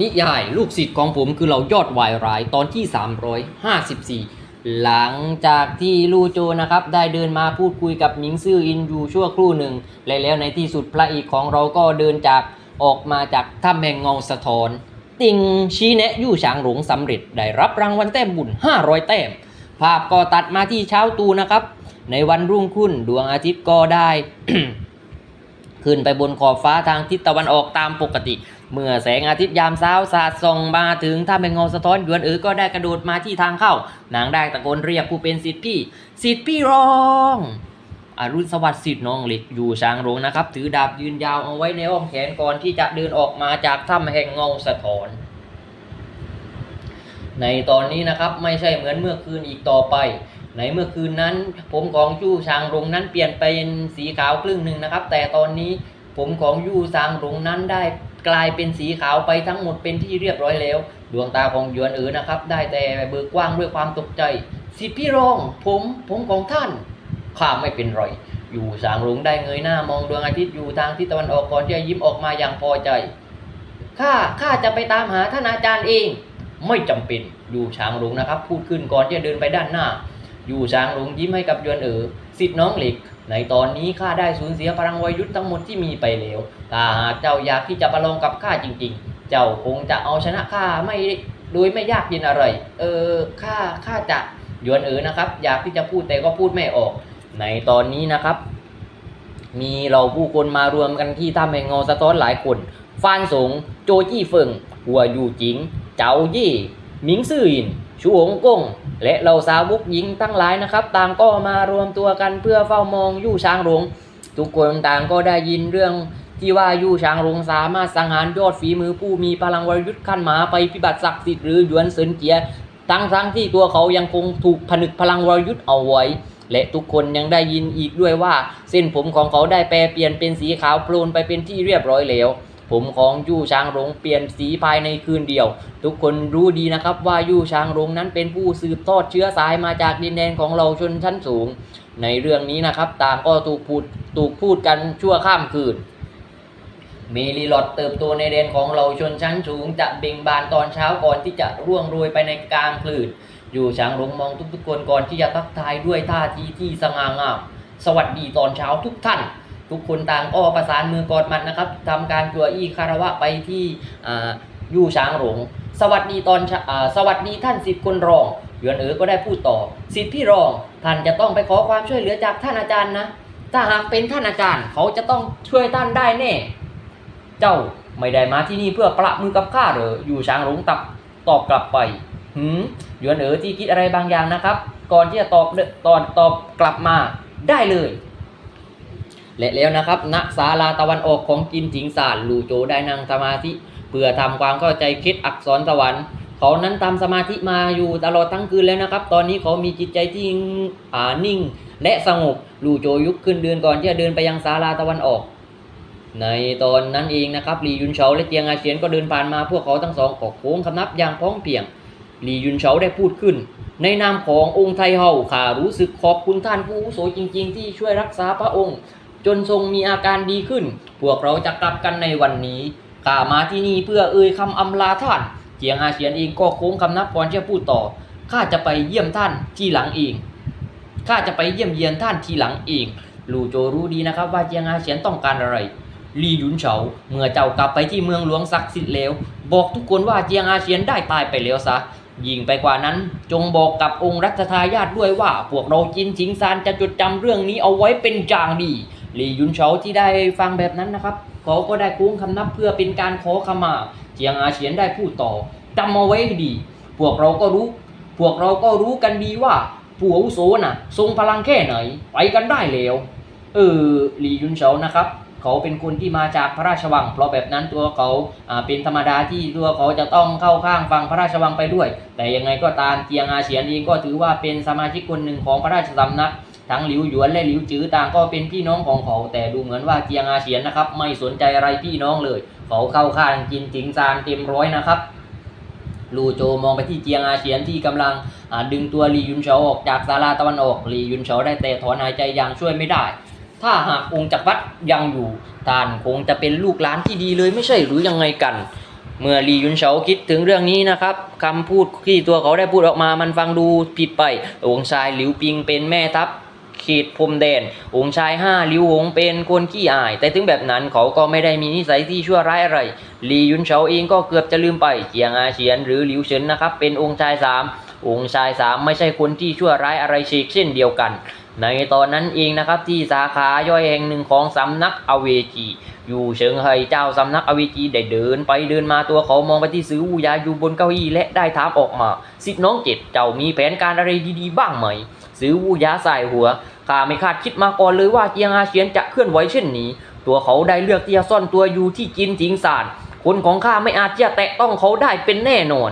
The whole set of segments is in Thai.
นิยายลูกศิษย์ของผมคือเรายอดวายร้ายตอนที่ 354 หลังจากที่ลู่โจนะครับได้เดินมาพูดคุยกับหมิงซื่ออินอยู่ชั่วครู่หนึ่ง และแล้วในที่สุดพระเอกของเราก็เดินจากออกมาจากถ้ำแห่งเงาสะท้อน ติงชี้แนะยู่ฉางหลงสำเร็จได้รับรางวัลแต้มบุญ 500 แต้ม ภาพก็ตัดมาที่เช้าตูนะครับ ในวันรุ่งขึ้นดวงอาทิตย์ก็ได้ ขึ้นไปบนขอบฟ้าทางทิศตะวันออกตามปกติ เมื่อแสงอาทิตย์ยามเช้าสาดส่องมาถึงถ้าเป็นเงาสะท้อนหยวนเอ๋อก็ได้กระโดดมาที่ทางเข้า นางได้ตะโกนเรียกผู้เป็นสิทธิพี่ สิทธิพี่รองอรุณสวัสดิ์สิทธิ์น้องเหล็กอยู่ช้างโรงนะครับ ถือดาบยืนยาวเอาไว้ในอ้อมแขนก่อนที่จะเดินออกมาจากถ้ำแห่งเงาสะท้อนในตอนนี้นะครับไม่ใช่เหมือนเมื่อคืนอีกต่อไป ในเมื่อคืนนั้น ผมของยู่ชางรงนั้นเปลี่ยนเป็นสีขาวครึ่งหนึ่งนะครับ แต่ตอนนี้ผมของยู่ชางรงนั้นได้กลายเป็นสีขาวไปทั้งหมดเป็นที่เรียบร้อยแล้ว ดวงตาของหยวนเอ๋อนะครับ ได้แต่เบิกกว้างด้วยความตกใจ สิพี่รองผมผมของท่านข้าไม่เป็นไรอยู่สางรงได้เงยหน้ามองดวงอาทิตย์อยู่ทางทิศตะวันออกก่อนที่จะยิ้มออกมาอย่างพอใจข้าข้าจะไปตามหาท่านอาจารย์เอง ไม่จำเป็นอยู่ช้างหลงนะครับ พูดขึ้นก่อนที่จะเดินไปด้านหน้า อยู่ช้างหลงยิ้มให้กับยวนเอ๋อสิทธิ์น้องเหล็ก ในตอนนี้ข้าได้สูญเสียพลังวายุทธ์ทั้งหมดที่มีไปแล้วถ้าหากเจ้าอยากที่จะประลองกับข้าจริง ๆ เจ้าคงจะเอาชนะข้าไม่โดยไม่ยากเย็นอะไร เออข้าข้าจะยวนเอ๋อนะครับ อยากที่จะพูดแต่ก็พูดไม่ออก ในตอนนี้นะครับ มีเราผู้คนมารวมกันที่ถ้ำแห่งเงาสะท้อนหลายคนฟานสงโจจี้เฟิงหัวอยู่จิง เจ้ายี่หมิงซื่ออิน ชูหงกงและเหล่าสาวกหญิงทั้งหลายนะครับต่างก็มารวมตัวกันเพื่อเฝ้ามองยู่ช้างหลงทุกคนต่างก็ได้ยินเรื่องที่ว่ายู่ช้างหลงสามารถสังหารยอดฝีมือผู้มีพลังวรยุทธ์ขั้นหมาไปพิบัติศักดิ์สิทธิ์หรือหยวนเซินเจียทั้งทั้งที่ตัวเขายังคงถูกผนึกพลังวรยุทธ์เอาไว้และทุกคนยังได้ยินอีกด้วยว่า เส้นผมของเขาได้แปลเปลี่ยนเป็นสีขาวโพลนไปเป็นที่เรียบร้อยแล้ว ผมของยู่ช้างหลงเปลี่ยนสีภายในคืนเดียว ทุกคนรู้ดีนะครับว่ายู่ช้างหลงนั้นเป็นผู้สืบทอดเชื้อสายมาจากดินแดนของเราชนชั้นสูง ในเรื่องนี้นะครับ ต่างก็ถูกพูดถูกพูดกันชั่วข้ามคืนเมลิลอดเติบโตในแดนของเราชนชั้นสูงจะเบ่งบานตอนเช้าก่อนที่จะร่วงโรยไปในกลางคืนอยู่ช้างหลงมองทุกๆคนก่อนที่จะทักทายด้วยท่าทีที่สง่างามสวัสดีตอนเช้าทุกท่าน ทุกคนต่างก็ประสานมือกอดมันนะครับทำการจัวอี้คารวะไปที่อ่ายู่ช้างหลงสวัสดีตอนอสวัสดีท่านสิบคนรองหยวนเอ๋อก็ได้พูดต่อสิทธิพี่รอง ท่านจะต้องไปขอความช่วยเหลือจากท่านอาจารย์นะ ถ้าหากเป็นท่านอาจารย์เขาจะต้องช่วยท่านได้แน่ เจ้าไม่ได้มาที่นี่เพื่อประมือกับข้าเหรออยู่ช้างหลงตับตอบกลับไปหืมหยวนเอ๋อที่คิดอะไรบางอย่างนะครับ ก่อนที่จะตอบเดตอนตอบกลับมาได้เลย และแล้วนะครับณศาลาตะวันออกของกินถิงสารลูโจได้นั่งสมาธิเพื่อทำความเข้าใจคิดอักษรสวรรค์เขานั้นทำสมาธิมาอยู่ตลอดทั้งคืนแล้วนะครับ ตอนนี้เขามีจิตใจที่อ่านิ่ง และสงบลูโจยุกขึ้นเดินก่อนที่จะเดินไปยังศาลาตะวันออก ในตอนนั้นเองนะครับหลียุนเฉาและเจียงอาเฉียนก็เดินผ่านมาพวกเขาทั้งสองก็โค้งคำนับอย่างพ้อมเพียงหลียุนเฉาได้พูดขึ้น ในนามขององค์ไทเฮาข้ารู้สึกขอบคุณท่านผู้อุโสจริง ๆ ที่ช่วยรักษาพระองค์ จนทรงมีอาการดีขึ้น พวกเราจะกลับกันในวันนี้ข้ามาที่นี่เพื่อเอ่ยคำอำลาท่านเจียงอาเฉียนเองก็โค้งคำนับก่อนที่จะพูดต่อข้าจะไปเยี่ยมท่านที่หลังเองข้าจะไปเยี่ยมเยียนท่านทีหลังเองลู่โจรู้ดีนะครับว่าเจียงอาเฉียนต้องการอะไร ลีหยุนเฉา เมื่อเจ้ากลับไปที่เมืองหลวงศักดิ์สิทธิ์แล้ว บอกทุกคนว่าเจียงอาเฉียนได้ตายไปแล้วซะ ยิ่งไปกว่านั้น จงบอกกับองค์รัชทายาทด้วยว่า พวกเราจินชิงซานจะจดจำเรื่องนี้เอาไว้เป็นอย่างดี ลียุนเฉาที่ได้ฟังแบบนั้นนะครับ เขาก็ได้คุ้งคำนับเพื่อเป็นการขอขมา เจียงอาเฉียนได้พูดต่อจำเอาไว้ดี พวกเราก็รู้ พวกเราก็รู้กันดีว่าผู้อาวุโสน่ะ ทรงพลังแค่ไหน ไปกันได้แล้วเออหลียุนเฉานะครับเขาเป็นคนที่มาจากพระราชวัง เพราะแบบนั้นตัวเขาอ่าเป็นธรรมดาที่ตัวเขาจะต้องเข้าข้างฟังพระราชวังไปด้วย แต่ยังไงก็ตามเจียงอาเฉียนเองก็ถือว่าเป็นสมาชิกคนหนึ่งของพระราชสำนัก ทั้งหลิวหยวนและหลิวจือต่างก็เป็นพี่น้องของเขา แต่ดูเหมือนว่าเจียงอาเฉียนนะครับ ไม่สนใจอะไรพี่น้องเลย เขาเข้าข้างจินจิงซานเต็มร้อยนะครับลูโจมองไปที่เจียงอาเฉียนที่กำลังดึงตัวลียุนเฉาออกจากศาลาตะวันออกลียุนเฉาได้แต่ถอนหายใจอย่างช่วยไม่ได้ ถ้าหากองค์จักรพรรดิยังอยู่ท่านคงจะเป็นลูกหลานที่ดีเลยไม่ใช่หรือยังไงกัน เมื่อลียุนเฉาคิดถึงเรื่องนี้นะครับคำพูดที่ตัวเขาได้พูดออกมามันฟังดูผิดไปองค์ชายหลิวปิงเป็นแม่ทัพ ขตพรมแดน องค์ชายห้าหลิวหงเป็นคนขี้อาย แต่ถึงแบบนั้นเขาก็ไม่ได้มีนิสัยที่ชั่วร้ายอะไรลียุนเฉาเองก็เกือบจะลืมไปเจียงอาเฉียนหรือหลิวเฉินนะครับเป็นองค์ชายสามองค์ชายสามไม่ใช่คนที่ชั่วร้ายอะไรเชกเช่นเดียวกัน ในตอนนั้นเองนะครับที่สาขาย่อยแห่งหนึ่งของสำนักอเวจีอยู่เฉิงไฮเจ้าสำนักอเวจีได้เดินไปเดินมาตัวเขามองไปที่ซื้อวูยาอยู่บนเก้าอี้และได้ถามออกมาสิทธิน้องเจ็ดเจ้ามีแผนการอะไรดีๆ บ้างไหม ซื้อวูยาสายหัว ข้าไม่คาดคิดมาก่อนเลยว่าเจียงอาเฉียนจะเคลื่อนไหวเช่นนี้ ตัวเขาได้เลือกที่จะซ่อนตัวอยู่ที่จินจิงซานคนของข้าไม่อาจจะแตะต้องเขาได้เป็นแน่นอน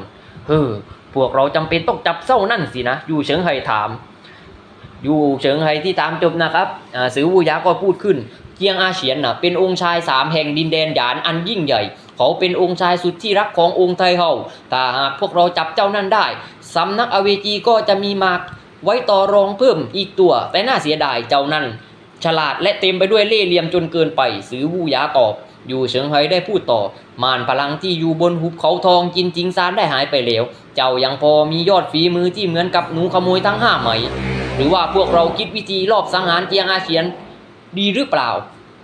เฮ้อพวกเราจำเป็นต้องจับเส้านั่นสินะ อยู่เฉิงไฮถาม อยู่เฉิงไฮที่ตามจบนะครับอ่าสือวูยาก็พูดขึ้นเจียงอาเฉียนน่ะเป็นองค์ชายสามแห่งดินแดนหยานอันยิ่งใหญ่ เขาเป็นองค์ชายสุดที่รักขององค์ไทเฮาถ้าหากพวกเราจับเจ้านั่นได้สำนักอเวจีก็จะมีมาก ไว้ต่อรองเพิ่มอีกตัว แต่น่าเสียดายเจ้านั่น ฉลาดและเต็มไปด้วยเล่ห์เหลี่ยมจนเกินไปสือวูหยาตอบ อยู่เฉิงไฮได้พูดต่อ มานพลังที่อยู่บนหุบเขาทองจินจิงซานได้หายไปแล้ว เจ้ายังพอมียอดฝีมือที่เหมือนกับหนูขโมยทั้งห้าไหม หรือว่าพวกเราคิดวิธีรอบสังหารเจียงอาเฉียน ดีหรือเปล่า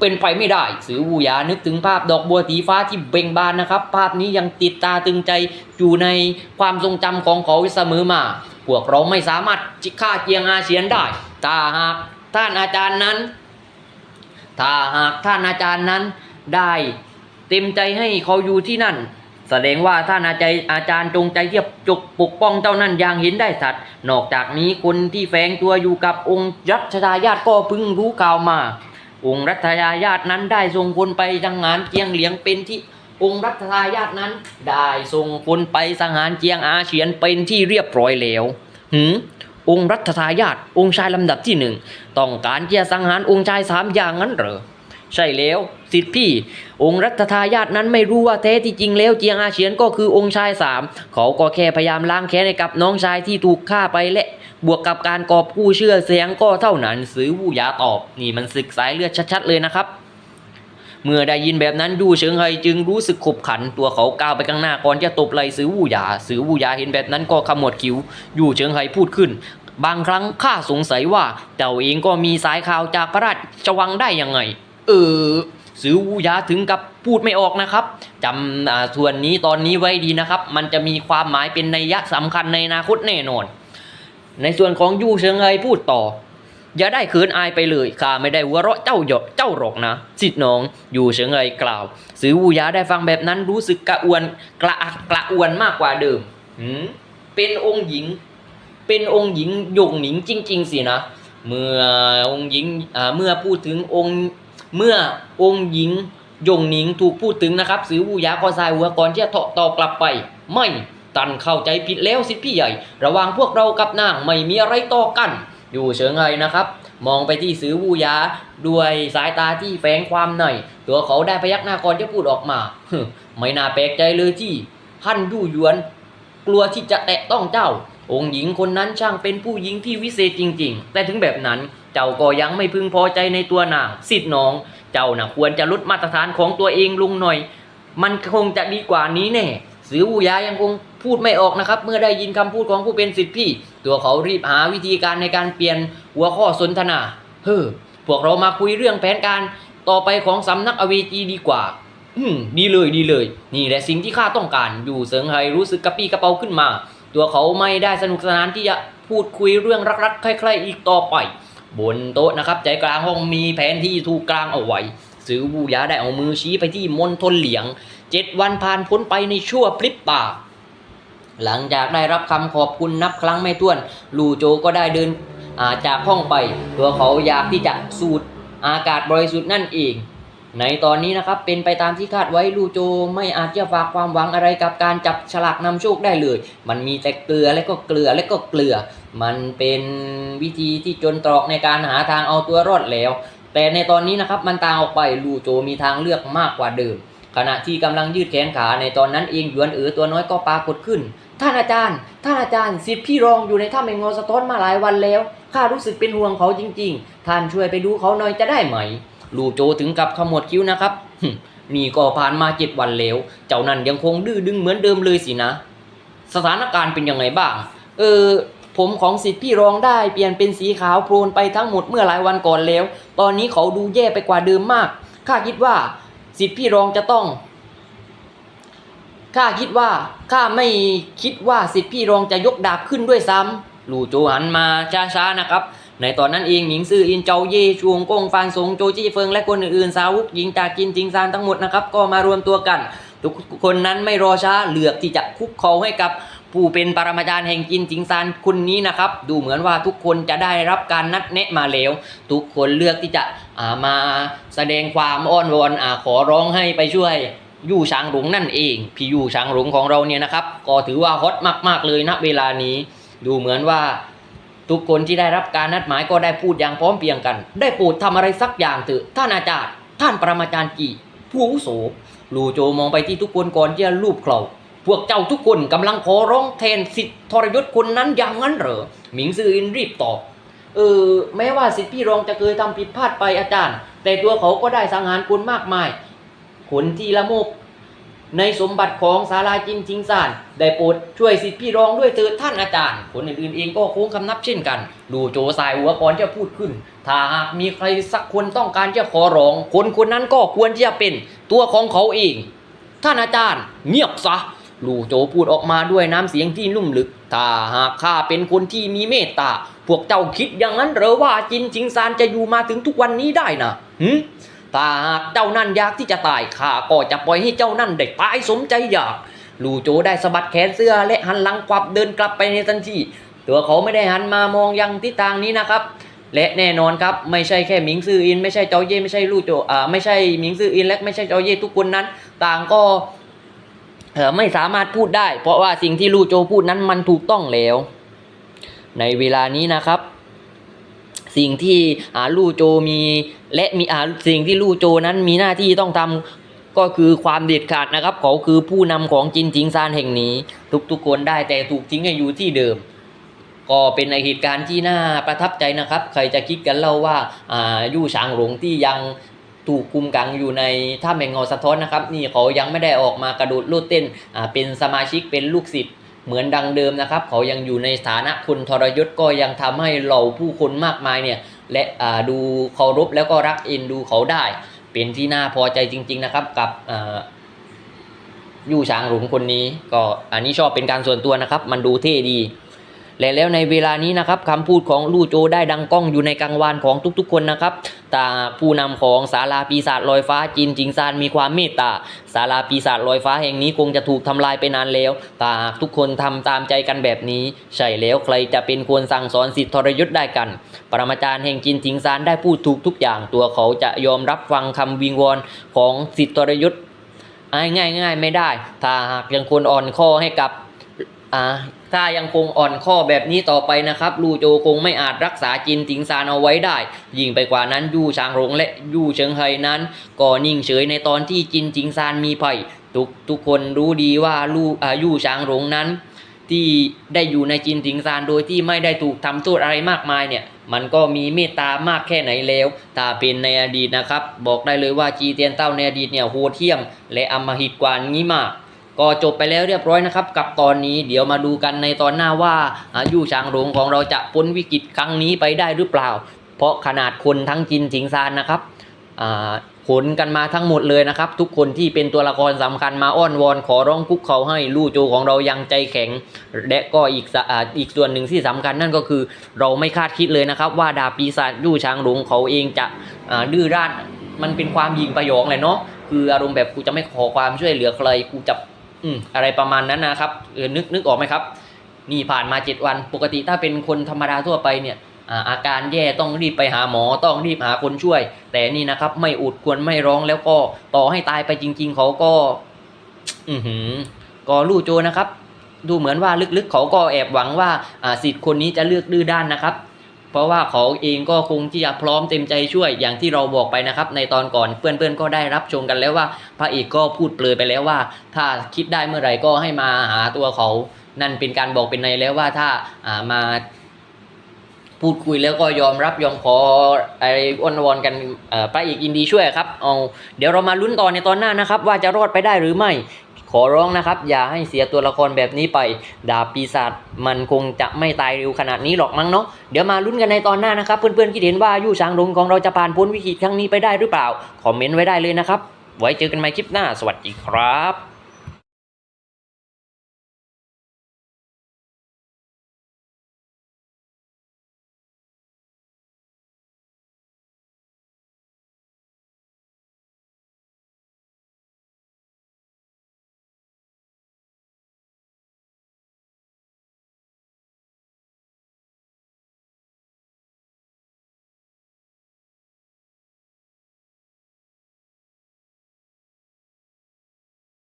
เป็นไปไม่ได้ สือวูยานึกถึงภาพดอกบัวสีฟ้าที่เบ่งบานนะครับ ภาพนี้ยังติดตาตึงใจอยู่ในความทรงจำของเขาเสมอมา พวกเราไม่สามารถจิฆ่าเจียงอาเฉียนได้ถ้าหากท่านอาจารย์นั้น ถ้าหากท่านอาจารย์นั้นได้เต็มใจให้เขาอยู่ที่นั่น แสดงว่าท่านอาจารย์อาจารย์จงใจเที่จะจกปกป้องเจ้านั่นอย่างเห็นได้สัตว์นอกจากนี้คนที่แฝงตัวอยู่กับองค์รัชทายาทก็เพิ่งรู้ข่าวมา องค์รัชทายาทนั้นได้ส่งคนไปสังหารเจียงเหลียงเป็นที่ องค์รัชทายาทนั้น ได้ส่งคนไปสังหารเจียงอาเฉียนเป็นที่เรียบร้อยแล้วหืมองค์รัชทายาทองค์ชายลำดับที่หนึ่งต้องการจะสังหารองค์ชายสามอย่างนั้นเหรอใช่แล้วสิทธิพี่ องค์รัชทายาทนั้นไม่รู้ว่าแท้ที่จริงแล้วเจียงอาเฉียนก็คือองค์ชายสามเขาก็แค่พยายามล้างแค้นกับน้องชายที่ถูกฆ่าไปและ บวกกับการกอบกู้เชื่อเสียงก็เท่านั้นซื้อวูยาตอบ นี่มันศึกสายเลือดชัดๆเลยนะครับ เมื่อได้ยินแบบนั้นยู่เฉิงไฮจึงรู้สึกขบขันตัวเขาก้าวไปข้างหน้าก่อนจะตบไหลซื้อวูหยาซื้อวูหยาเห็นแบบนั้นก็ขมวดคิ้วยู่เฉิงไฮพูดขึ้น บางครั้งข้าสงสัยว่าเจ้าเองก็มีสายข่าวจากพระราชวังได้ยังไง เออซื้อวูยาถึงกับพูดไม่ออกนะครับจำอ่าส่วนนี้ตอนนี้ไว้ดีนะครับ มันจะมีความหมายเป็นนัยยะสำคัญในอนาคตแน่นอน ในส่วนของยู่เฉิงไฮพูดต่อ อย่าได้เขินอายไปเลยข้าไม่ได้หัวเราะเจ้าหยอกเจ้าหรอกนะสิทธิน้องอยู่เฉิงเอยกล่าว สือวูยาได้ฟังแบบนั้นรู้สึกกระอวนกระอักกระอวนมากกว่าเดิมหืมเป็นองค์หญิง เป็นองค์หญิงหยงหนิงจริง ๆ สินะ เมื่อองค์หญิงอ่าเมื่อพูดถึงองค์เมื่อองค์หญิงยงหนิงถูกพูดถึงนะครับ สือวูยาก็สายหัวก่อนที่จะเถาะตอบกลับไป ไม่ตันเข้าใจผิดแล้วสิพี่ใหญ่ ระหว่างพวกเรากับนางไม่มีอะไรต่อกัน อยู่เฉิงไฮนะครับ มองไปที่สือวูยาด้วยสายตาที่แฝงความหน่อย ตัวเขาได้พยักหน้าก่อนจะพูดออกมา ไม่น่าแปลกใจเลยที่ฮั่นยู่หยวน กลัวที่จะแตะต้องเจ้า องค์หญิงคนนั้นช่างเป็นผู้หญิงที่วิเศษจริง ๆ แต่ถึงแบบนั้นเจ้าก็ยังไม่พึงพอใจในตัวนางสิทธิ์น้อง เจ้าน่ะควรจะลดมาตรฐานของตัวเองลงหน่อย มันคงจะดีกว่านี้แน่สือวูยายังคง พูดไม่ออกนะครับ เมื่อได้ยินคำพูดของผู้เป็นสิทธิพี่ ตัวเขารีบหาวิธีการในการเปลี่ยนหัวข้อสนทนา เฮ้อพวกเรามาคุยเรื่องแผนการต่อไปของสำนักอเวจีดีกว่า อืม ดีเลยดีเลย นี่แหละสิ่งที่ข้าต้องการอยู่เสิงไฮรู้สึกกระปี้กระเป๋าขึ้นมา ตัวเขาไม่ได้สนุกสนานที่จะพูดคุยเรื่องรักๆใครๆอีกต่อไป บนโต๊ะนะครับ ใจกลางห้องมีแผนที่ถูกกลางเอาไว้ซื้อวูยาได้เอามือชี้ไปที่มณฑลเหลียงเจ็ดวันผ่านพ้นไปในชั่วพริบตา หลังจากได้รับคำขอบคุณนับครั้งไม่ถ้วน ลู่โจก็ได้เดินาจากห้องไป ตัวเขาอยากที่จะสูดอากาศบริสุทธิ์นั่นเอง ในตอนนี้นะครับเป็นไปตามที่คาดไว้ลู่โจไม่อาจจะฝากความหวังอะไรกับการจับฉลากนำโชคได้เลย มันมีแต่เกลือและก็เกลือและก็เกลือ มันเป็นวิธีที่จนตรอกในการหาทางเอาตัวรอดแล้ว แต่ในตอนนี้นะครับมันต่างออกไปลู่โจมีทางเลือกมากกว่าเดิมขณะที่กำลังยืดแขนขาในตอนนั้นเองหยวนเอ๋อตัวน้อยก็ปรากฏขึ้น ท่านอาจารย์ ท่านอาจารย์สิทธิ์พี่รองอยู่ในถ้ำแห่งเงาสะท้อนมาหลายวันแล้วข้ารู้สึกเป็นห่วงเขาจริง ๆ ท่านช่วยไปดูเขาหน่อยจะได้ไหม ลูโจถึงกับขมวดคิ้วนะครับนี่ก็ผ่านมาเจ็ดวันแล้ว เจ้านั่นยังคงดื้อดึงเหมือนเดิมเลยสินะ สถานการณ์เป็นยังไงบ้าง เออ ผมของสิทธิ์พี่รองได้เปลี่ยนเป็นสีขาวโพลนไปทั้งหมดเมื่อหลายวันก่อนแล้ว ตอนนี้เขาดูแย่ไปกว่าเดิมมากข้าคิดว่าสิทธิ์พี่รองจะต้อง ข้าคิดว่าข้าไม่คิดว่าสิทธิ์พี่รองจะยกดาบขึ้นด้วยซ้ำลู่โจหันมาช้าๆนะครับ ในตอนนั้นเองหมิงซื่ออินเจาเย่ชวงกงฟานสงโจจี้เฟิงและคนอื่นๆสาวกหญิงจากจินจิงซานทั้งหมดนะครับก็มารวมตัวกัน ทุกคนนั้นไม่รอช้าเลือกที่จะคุกเข่าให้กับผู้เป็นปรมาจารย์แห่งจินจิงซานคนนี้นะครับ ดูเหมือนว่าทุกคนจะได้รับการนัดแนะมาแล้วทุกคนเลือกที่จะามาแสดงความอ้อนวอนอขอร้องให้ไปช่วย ยู่ช้างหลงนั่นเอง พี่ยู่ช้างหลงของเราเนี่ยนะครับ ก็ถือว่าฮอตมาก ๆ เลยณเวลานี้ ดูเหมือนว่า ทุกคนที่ได้รับการนัดหมายก็ได้พูดอย่างพร้อมเพียงกัน ได้โปรดทำอะไรสักอย่างเถอะท่านอาจารย์ ท่านปรมาจารย์จีผู้อุโสลูโจมองไปที่ทุกคนก่อนที่จะลูบเคราพวกเจ้าทุกคนกำลังขอร้องแทนสิทธิทรยศคนนั้นอย่างนั้นเหรอหมิงซืออินรีบตอบเออแม้ว่าสิทธิพี่รองจะเคยทำผิดพลาดไปอาจารย์ แต่ตัวเขาก็ได้สังหารคนมากมาย คนที่ละโมบ ในสมบัติของศาลาจินจิงซาน ได้โปรดช่วยสิทธิพี่รองด้วยเถิดท่านอาจารย์ คนอื่นๆเองก็โค้งคำนับเช่นกัน ดูโจสายหัวก่อนจะพูดขึ้น ถ้าหากมีใครสักคนต้องการจะขอร้อง คนคนนั้นก็ควรที่จะเป็นตัวของเขาเอง ท่านอาจารย์ เงียบซะลูโจพูดออกมาด้วยน้ำเสียงที่นุ่มลึก ถ้าหากข้าเป็นคนที่มีเมตตา พวกเจ้าคิดอย่างนั้นหรือว่าจินจิงซานจะอยู่มาถึงทุกวันนี้ได้นะหืม ถ้าหากเจ้านั่นอยากที่จะตายข้าก็จะปล่อยให้เจ้านั่นได้ตายสมใจอยาก ลูโจได้สะบัดแขนเสื้อและหันหลังกวับเดินกลับไปในทันทีตัวเขาไม่ได้หันมามองยังทิศทางนี้นะครับ และแน่นอนครับไม่ใช่แค่หมิงซืออิน ไม่ใช่เจ้าเย่ไม่ใช่ลู่โจอ่าไม่ใช่หมิงซืออินและไม่ใช่เจ้าเย่ทุกคนนั้น ต่างก็เออไม่สามารถพูดได้ เพราะว่าสิ่งที่ลู่โจพูดนั้นมันถูกต้องแล้ว ในเวลานี้นะครับ สิ่งที่ลู่โจมีและมีสิ่งที่ลู่โจนั้นมีหน้าที่ต้องทำก็คือความเด็ดขาดนะครับ เขาคือผู้นำของจินจิงซานแห่งนี้ ทุกๆคนได้แต่ถูกทิ้งให้อยู่ที่เดิม ก็เป็นเหตุการณ์ที่น่าประทับใจนะครับ ใครจะคิดกันเล่าว่าายู่ฉางหลงที่ยังถูกคุมกังอยู่ในถ้ำแห่งเงาสะท้อนนะครับ นี่เขายังไม่ได้ออกมากระโดดโลดเต้นเป็นสมาชิกเป็นลูกศิษย์ เหมือนดังเดิมนะครับ เขายังอยู่ในฐานะคนทรยศก็ยังทำให้เหล่าผู้คนมากมายเนี่ยและดูเคารพแล้วก็รักเอ็นดูเขาได้ เป็นที่น่าพอใจจริง ๆนะครับกับยู่ช้างหลงคนนี้ก็อันนี้ชอบเป็นการส่วนตัวนะครับ มันดูเท่ดี และแล้วในเวลานี้นะครับคำพูดของลู่โจได้ดังก้องอยู่ในกังวานของทุกๆ คนนะครับแต่ผู้นำของศาลาปีศาจลอยฟ้าจินจิงซานมีความเมตตาศาลาปีศาจลอยฟ้าแห่งนี้คงจะถูกทำลายไปนานแล้วแต่หากทุกคนทำตามใจกันแบบนี้ ใช่แล้วใครจะเป็นคนสั่งสอนสิทธิทรยศได้กัน ปรมาจารย์แห่งจินจิงซานได้พูดถูกทุกอย่างตัวเขาจะยอมรับฟังคำวิงวอนของสิทธิทรยศง่ายง่ายไม่ได้ ถ้าหากยังคนอ่อนข้อให้กับ อ่าถ้ายังคงอ่อนข้อแบบนี้ต่อไปนะครับ ลูโจคงไม่อาจรักษาจินติงซานเอาไว้ได้ ยิ่งไปกว่านั้นยู่ชางหลงและยู่เฉิงไฮนั้น ก็นิ่งเฉยในตอนที่จินจิงซานมีภัยทุกทุกคนรู้ดีว่าลู่อายู่ชางหลงนั้น ที่ได้อยู่ในจินติงซานโดยที่ไม่ได้ถูกทำโทษอะไรมากมายเนี่ยมันก็มีเมตตามากแค่ไหนแล้ว ถ้าเป็นในอดีตนะครับ บอกได้เลยว่าจีเตียนเต้าในอดีตเนี่ยโหดเหี้ยม และอำมหิตกว่านี้มาก ก็จบไปแล้วเรียบร้อยนะครับ กับตอนนี้เดี๋ยวมาดูกันในตอนหน้าว่าอายุช้างหลงของเราจะพ้นวิกฤตครั้งนี้ไปได้หรือเปล่า เพราะขนาดคนทั้งจินสิงซานนะครับขนกันมาทั้งหมดเลยนะครับ ทุกคนที่เป็นตัวละครสำคัญมาอ้อนวอนขอร้องคุกเขาให้ลู่โจของเรายังใจแข็ง และก็อีกอ,อีกส่วนหนึ่งที่สำคัญนั่นก็คือ เราไม่คาดคิดเลยนะครับ ว่าดาบปีศาจยู่ช้างหลงเขาเองจะดื้อด้านมันเป็นความยิงประโยงเลยเนาะคืออารมณ์แบบกูจะไม่ขอความช่วยเหลือใครกูจะ อืมอะไรประมาณนั้นนะครับเออนึกนึกออกไหมครับ นี่ผ่านมาเจ็ดวันปกติถ้าเป็นคนธรรมดาทั่วไปเนี่ยอาการแย่ต้องรีบไปหาหมอต้องรีบหาคนช่วย แต่นี่นะครับ ไม่อุดควรไม่ร้องแล้วก็ต่อให้ตายไปจริง ๆ เขาก็ อือหือก็ลู่โจนะครับ ดูเหมือนว่าลึกๆ เขาก็แอบหวังว่าสิทธิ์คนนี้จะเลือกดื้อด้านนะครับ เพราะว่าเขาเองก็คงที่จะพร้อมเต็มใจช่วยอย่างที่เราบอกไปนะครับ ในตอนก่อนเพื่อนๆก็ได้รับชมกันแล้วว่า พระเอกก็พูดเปลยไปแล้วว่า ถ้าคิดได้เมื่อไหร่ก็ให้มาหาตัวเขา นั่นเป็นการบอกเป็นในแล้วว่าถ้าามาพูดคุยแล้วก็ยอมรับยอมขอไอ้อ้อนวอนกันเอ่อพระเอกอินดีช่วยครับเอาเดี๋ยวเรามาลุ้นต่อในตอนหน้านะครับ ว่าจะรอดไปได้หรือไม่ อร้องนะครับ อย่าให้เสียตัวละครแบบนี้ไป ดาบปีศาจมันคงจะไม่ตายเร็วขนาดนี้หรอกมั้งเนาะเดี๋ยวมาลุ้นกันในตอนหน้านะครับ เพื่อนๆคิดเห็นว่ายู่ช้างรงของเราจะผ่านพ้นวิกฤตครั้งนี้ไปได้หรือเปล่าคอมเมนต์ไว้ได้เลยนะครับ ไว้เจอกันใหม่คลิปหน้า สวัสดีครับ